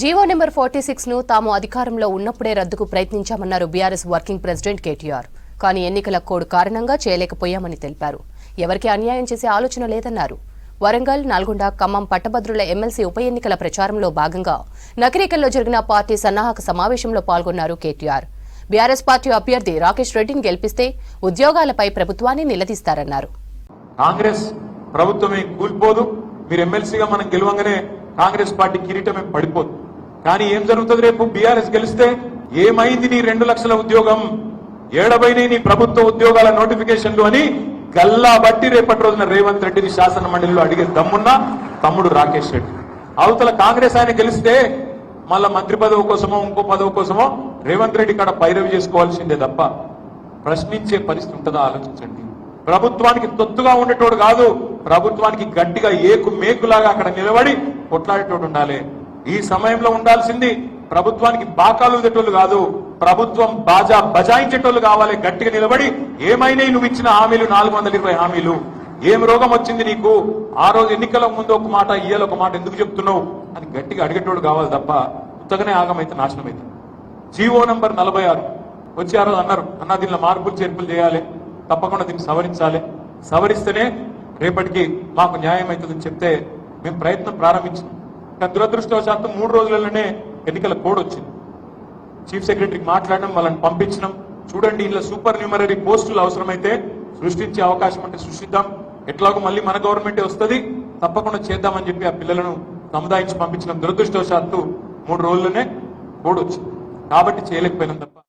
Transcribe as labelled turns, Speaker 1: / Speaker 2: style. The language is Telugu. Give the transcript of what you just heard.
Speaker 1: జీవో నెంబర్ ఫార్టీ సిక్స్ను తాము అధికారంలో ఉన్నప్పుడే రద్దుకు ప్రయత్నించామన్నారు బీఆర్ఎస్ వర్కింగ్ ప్రెసిడెంట్ కేటీఆర్. కానీ ఎన్నికల కోడ్ కారణంగా చేయలేకపోయామని తెలిపారు. ఎవరికి అన్యాయం చేసే ఆలోచన లేదన్నారు. వరంగల్ నల్గొండ ఖమ్మం పట్టభద్రుల ఎమ్మెల్సీ ఉప ఎన్నికల ప్రచారంలో భాగంగా నకిరేకల్లో జరిగిన పార్టీ సన్నాహక సమావేశంలో పాల్గొన్నారు కేటీఆర్. బీఆర్ఎస్ పార్టీ అభ్యర్థి రాకేష్ రెడ్డిని గెలిపిస్తే ఉద్యోగాలపై ప్రభుత్వాన్ని నిలదీస్తారన్నారు.
Speaker 2: కాంగ్రెస్ ప్రభుత్వమే కూల్పోదు. మీరు ఎమ్మెల్సీగా మనం గెలవంగానే కాంగ్రెస్ పార్టీ కిరీటమే పడిపోదు. కానీ ఏం జరుగుతుంది రేపు? బీఆర్ఎస్ గెలిస్తే ఏమైంది నీ రెండు లక్షల ఉద్యోగం? ఏడబైన నీ ప్రభుత్వ ఉద్యోగాల నోటిఫికేషన్లు అని గల్లా బట్టి రేపటి రోజున రేవంత్ రెడ్డిని శాసన మండలిలో అడిగే దమ్మున్న తమ్ముడు రాకేష్ రెడ్డి. అవతల కాంగ్రెస్ ఆయన గెలిస్తే మళ్ళా మంత్రి పదవి కోసమో ఇంకో పదవి కోసమో రేవంత్ రెడ్డి కాడ పైరవి చేసుకోవాల్సిందే తప్ప ప్రశ్నించే పరిస్థితి ఉంటుందా ఆలోచించండి. ప్రభుత్వానికి తొత్తుగా ఉండేటోడు కాదు ప్రభుత్వానికి గట్టిగా ఏకు మేకులాగా అక్కడ నిలబడి కొట్లాడేటోడు ఉండాలి. ఈ సమయంలో ఉండాల్సింది ప్రభుత్వానికి బాకాలు తెట్టోళ్ళు కాదు ప్రభుత్వం బాజా బజాయించేటోళ్ళు కావాలి గట్టిగా నిలబడి ఏమైనా నువ్వు ఇచ్చిన హామీలు నాలుగు వందల ఇరవై హామీలు ఏం రోగం వచ్చింది నీకు? ఆ రోజు ఎన్నికల ముందు ఒక మాట ఇయ్యాలి ఒక మాట ఎందుకు చెప్తున్నావు? అని గట్టిగా అడిగేటోడు కావాలి తప్ప ఉత్తగానే ఆగమైతే నాశనం అయితే. జీవో నంబర్ నలభై ఆరు. వచ్చి ఆ రోజు అన్నారు అన్న దీనిలో మార్పులు చేర్పులు చేయాలి తప్పకుండా దీన్ని సవరించాలి. సవరిస్తేనే రేపటికి మాకు న్యాయం అవుతుందని చెప్తే మేము ప్రయత్నం ప్రారంభించాం. కానీ దురదృష్టవశాత్తు మూడు రోజులలోనే ఎన్నికల కోడ్ వచ్చింది. చీఫ్ సెక్రటరీకి మాట్లాడడం వాళ్ళని పంపించడం చూడండి ఇలా సూపర్ న్యూమరీ పోస్టులు అవసరమైతే సృష్టించే అవకాశం అంటే సృష్టిద్దాం. ఎట్లాగో మళ్ళీ మన గవర్నమెంటే వస్తుంది. తప్పకుండా చేద్దామని చెప్పి ఆ పిల్లలను సముదాయించి పంపించడం దురదృష్టవశాత్తు మూడు రోజుల్లోనే కోడ్ వచ్చింది. కాబట్టి చేయలేకపోయినాం తప్ప